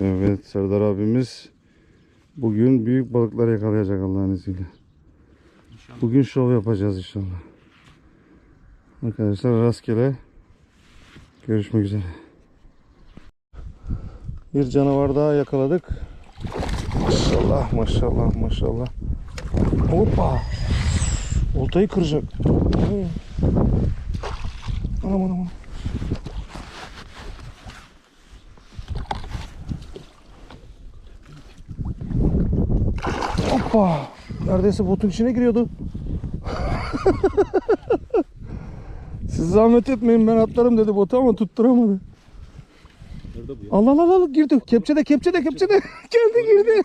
Evet Serdar abimiz bugün büyük balıklar yakalayacak Allah'ın izniyle. Bugün şov yapacağız inşallah. Arkadaşlar rastgele görüşmek üzere. Bir canavar daha yakaladık. Maşallah maşallah maşallah. Hoppa. Oltayı kıracak. Oo. Anam anam anam. Hoppa. Neredeyse botun içine giriyordu. Siz zahmet etmeyin ben atlarım dedi botu ama tutturamadı. Allah Allah Allah girdi. Kepçede kepçede kepçede. Kendi girdi.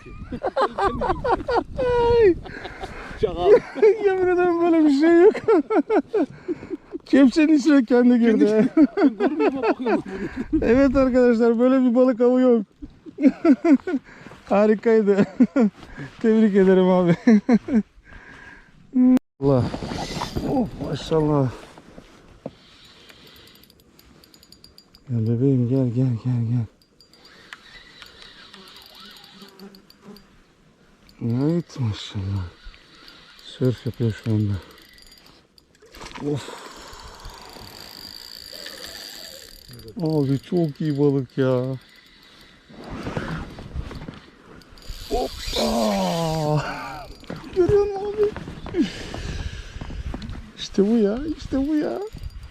Ay, Çakal. Yemin ederim böyle bir şey yok. Kepçenin içine kendi girdi. Evet arkadaşlar böyle bir balık avı yok. Harikaydı. Tebrik ederim abi. Allah. Oh maşallah. Gel bebeğim gel gel gel gel. Evet maşallah. Sörf yapıyor şu anda. Of. Abi çok iyi balık ya. Hoppa. Görüyor musun abi? İşte bu ya, işte bu ya.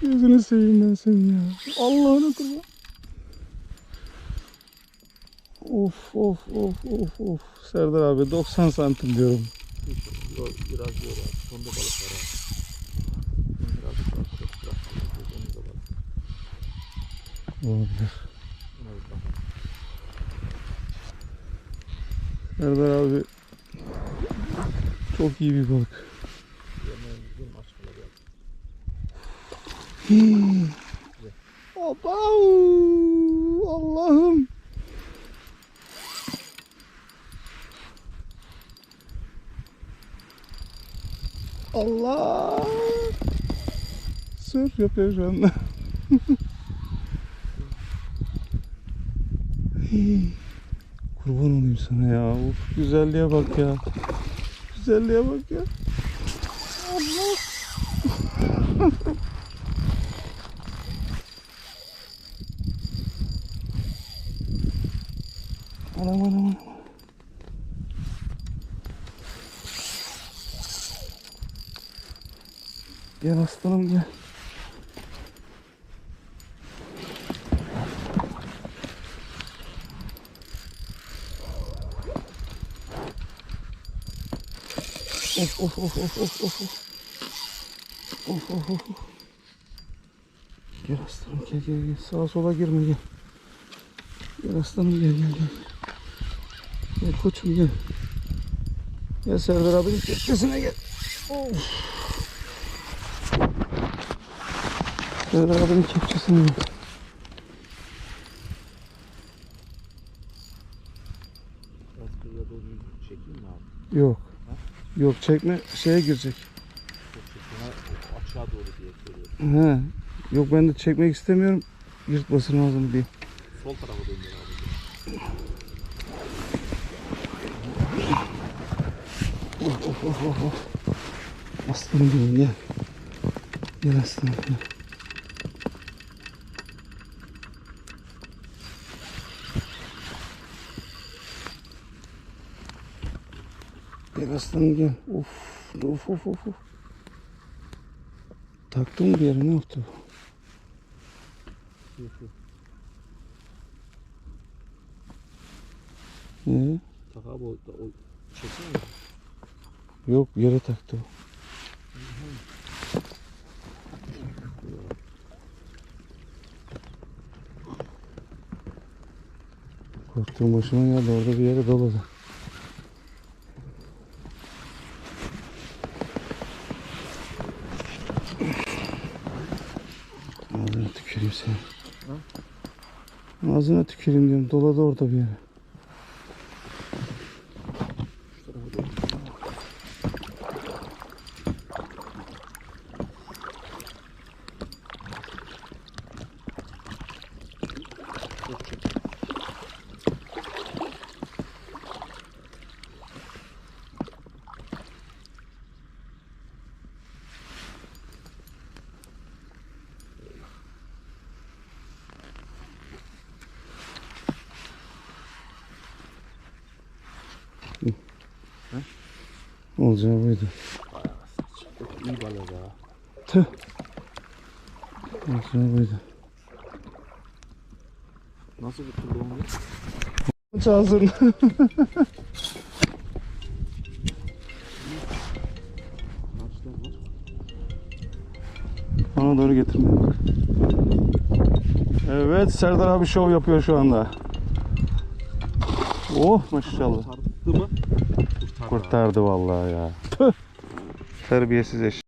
Gözünü seveyim ben seni ya. Allah'ını kurban. Of of of of of. Serdar abi 90 santim diyorum. Biraz, biraz diyor abi. Sonda balık var abi. Biraz da arkadaş bırak. Onu da balık. Olabilir. Ona bir bak. Serdar abi çok iyi bir balık. Abau! Allah'ım. Allah! Sörf yapıyor şu anda. Olayım sana ya. Of, güzelliğe bak ya. Güzelliğe bak ya. Anam anam anam. Gel aslanım gel. Of of of of of of of. Of of. Gel aslanım gel gel gel. Sağa sola girme gel. Gel aslanım gel gel gel. Gel koçum gel. Gel Serdar abinin teknesine gel. Of. Serdar abinin kepçesine gel. Yok. Yok çekme şeye girecek. Aşağı doğru diye söylüyorum. He. Yok ben de çekmek istemiyorum. Yırtmasın ağzını diye. Sol tarafa döndür abi. Of of of. of. Aslanım benim gel. Gel aslanım gel. Gel aslanım gel. Of of of of. Taktım bir yere ne yaptı? Yok yok. Ee, Tak abi o, o çeksene yok yere taktı. o. Korktuğum başıma geldi orada bir yere doladı. Ağzına tüküreyim seni. Ağzına tüküreyim diyorum. Doladı orada bir yere. Şu tarafa döndür. Çok çek. Olacağı buydu. Çok iyi balık ha. Tüh. Olacağı buydu. Nasıl bir türlü. Ağaçlar var. Bana doğru getirmeye bak. Evet Serdar abi şov yapıyor şu anda. Oh maşallah. Kurtardı mı? Kurtardı. Kurtardı vallahi ya. Tüh. Terbiyesiz eş.